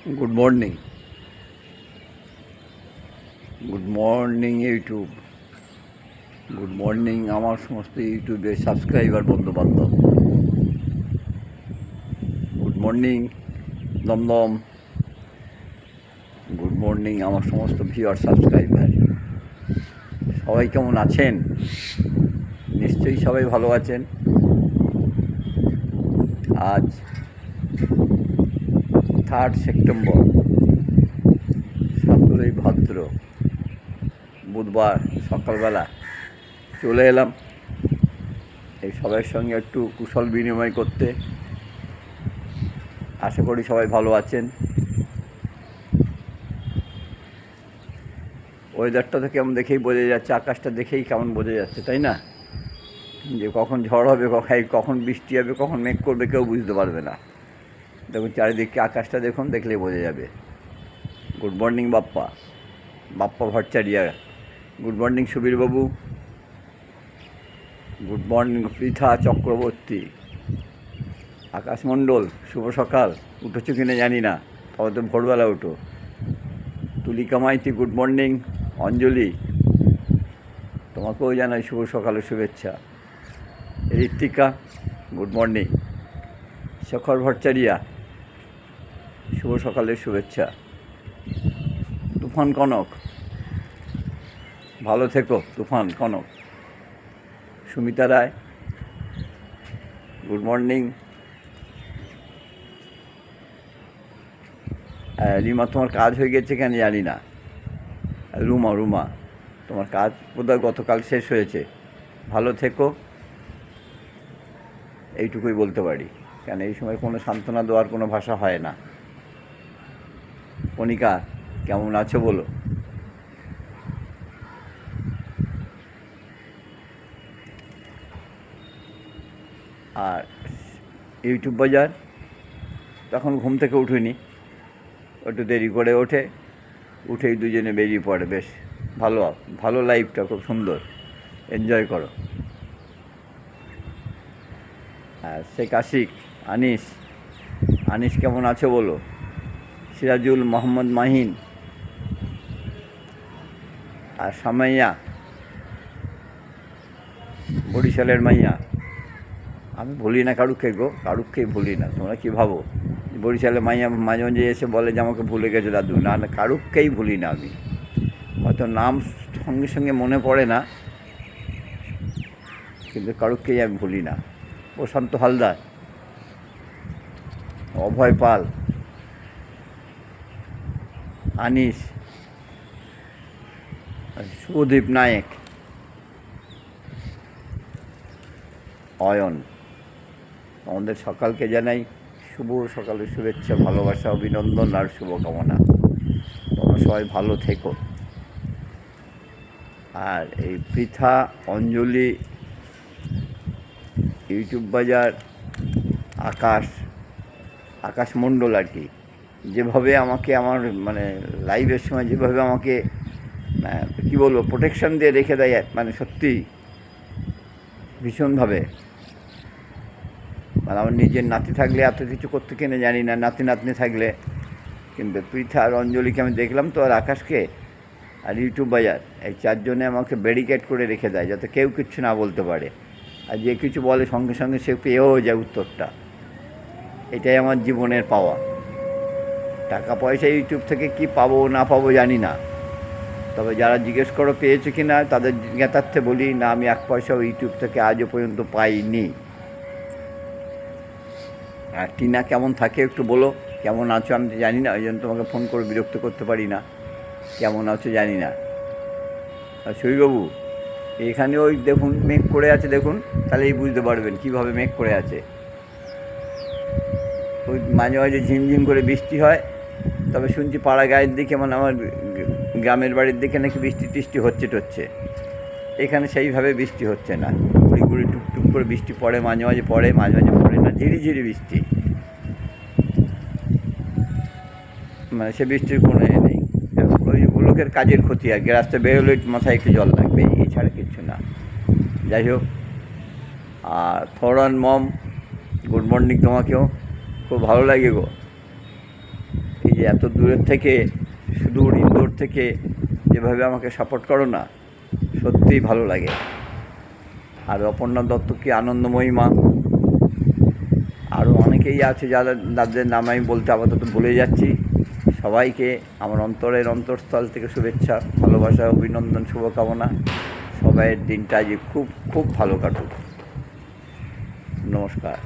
Good morning good morning YouTube good morning আমার সমস্ত ইউটিউবের সাবস্ক্রাইবার বন্ধু বান্ধব good morning Dumdum good morning আমার সমস্ত ভিউয়ার সাবস্ক্রাইবার সবাই কেমন আছেন? নিশ্চয়ই সবাই ভালো আছেন। আজ থার্ড সেপ্টেম্বর। সতেরোই ভাদ্র। বুধবার সকালবেলা চলে এলাম। এই সবার সঙ্গে একটু কুশল বিনিময় করতে। আশা করি সবাই ভালো আছেন। ওয়েদারটা তো কেমন দেখেই বোঝা যাচ্ছে, আকাশটা দেখেই কেমন বোঝা যাচ্ছে, তাই না? যে কখন ঝড় হবে কখন বৃষ্টি হবে, কখন মেঘ করবে কেউ বুঝতে পারবে না। দেখুন চারিদিকে আকাশটা দেখুন, দেখলেই বোঝা যাবে। Good morning Bappa. Bappa Bhattacharya good morning সুবীরবাবু। Good morning Pritha Chakraborty. আকাশমণ্ডল, শুভ সকাল। উঠেছো কিনা জানি না। তবে তো ভোরবেলা উঠো। Tulika Maity good morning Anjali. তোমাকেও জানাই শুভ সকালের শুভেচ্ছা। ঋত্বিকা গুড মর্নিং শেখর ভট্টাচারিয়া শুভ সকালের শুভেচ্ছা। তুফান কনক। ভালো থেকো, তুফান কনক। সুমিতা রায়। Good morning. রিমা, তোমার কাজ হয়ে গেছে কেন জানি না। রুমা রুমা, তোমার কাজ বোধহয় গতকাল শেষ হয়েছে। ভালো থেকো। এইটুকুই বলতে পারি। কেন এই সময় কোনো সান্ত্বনা দেওয়ার কোনো ভাষা হয় না। কণিকা, কেমন আছো বলো। আর ইউটিউব বাজার, তখন ঘুম থেকে উঠিনি। একটু দেরি করে ওঠে, উঠেই দুজনে বেরিয়ে পড়ে, বেশ ভালো ভালো লাইফটা খুব সুন্দর। এনজয় করো। আর শেখ আশিক আনিস আনিস কেমন আছো বলো। সিরাজুল মোহাম্মদ মাহিন আর সামাইয়া, বরিশালের মাইয়া। আমি ভুলি না কারুককে গো কারুককেই ভুলি না। তোমরা কি ভাবো? বরিশালের মাইয়া মাঝে মাঝে এসে বলে যে আমাকে ভুলে গেছে দাদু। না না কারুককেই ভুলি না আমি। হয়তো নাম সঙ্গে সঙ্গে মনে পড়ে না, কিন্তু কারুককেই আমি ভুলি না। প্রশান্ত হালদার, অভয় পাল আনিস। শুভদীপ নায়েক। অয়ন। আমাদের সকালকে জানাই শুভ সকালের শুভেচ্ছা, ভালোবাসা, অভিনন্দন আর শুভকামনা। তোমরা সবাই ভালো থেকো। আর এই পৃথা অঞ্জলি ইউটিউব বাজার, আকাশ আকাশ মণ্ডল আর কি। যেভাবে আমাকে আমার মানে লাইভের সময় যেভাবে আমাকে আহ, কি বলব প্রোটেকশন দিয়ে রেখে দেয় মানে সত্যি ভীষণভাবে। মানে আমার নিজের নাতি থাকলে এত কিছু করতে কিনে জানি না নাতি নাতনি থাকলে। কিন্তু পৃথা আর অঞ্জলিকে আমি দেখলাম তো আর আকাশকে আর ইউটিউব বাজার এই চারজনে আমাকে ব্যারিকেড করে রেখে দেয় যাতে কেউ কিচ্ছু না বলতে পারে। আর যে কিছু বলে সঙ্গে সঙ্গে সে পেয়েও যায় উত্তরটা। এটাই আমার জীবনের পাওয়া। টাকা পয়সা ইউটিউব থেকে কি পাবো, না পাবো জানি না। তবে যারা জিজ্ঞেস করো, পেয়েছে কি না, তাদের জ্ঞাতার্থে বলি, না, আমি এক পয়সাও ইউটিউব থেকে আজও পর্যন্ত পাইনি। আর টিনা কেমন থাকে একটু বলো, কেমন আছো আমি জানি না, ওই জন্য তোমাকে ফোন করে বিরক্ত করতে পারি না। কেমন আছো জানি না। আর শৈবাবু এখানে ওই দেখুন, মেঘ করে আছে দেখুন তাহলেই বুঝতে পারবেন কীভাবে মেঘ করে আছে। ওই মাঝে মাঝে ঝিমঝিম করে বৃষ্টি হয় তবে শুনছি পাড়া গায়ের দিকে মানে আমার গ্রামের বাড়ির দিকে নাকি বৃষ্টি টিষ্টি হচ্ছে টচ্ছে। এখানে সেইভাবে বৃষ্টি হচ্ছে না। গুড়ি গুড়ি টুকটুক করে বৃষ্টি পড়ে, মাঝে মাঝে পড়ে, মাঝে মাঝে পড়ে না, ঝিরি ঝিরি বৃষ্টি। মানে সে বৃষ্টির কোনো এ নেই। ওই লোকের কাজের ক্ষতি আর কি, রাস্তায় বেরোলে মাথায় একটু জল লাগবে এছাড়া কিচ্ছু না। যাই হোক, আর ফরান মম, গুড মর্নিং তোমাকেও। খুব ভালো লাগে গো। যে এত দূরের থেকে সুদূর ইন্দোর থেকে যেভাবে আমাকে সাপোর্ট করো না, সত্যিই ভালো লাগে। আর অপর্ণা দত্ত কি আনন্দময়ী মা? আরও অনেকেই আছে যারা যাদের নাম আমি বলতে আপাতত ভুলে যাচ্ছি। সবাইকে আমার অন্তরের অন্তরস্থল থেকে শুভেচ্ছা, ভালোবাসা, অভিনন্দন, শুভকামনা। সবাইয়ের দিনটা আজ খুব খুব ভালো কাটুক। নমস্কার।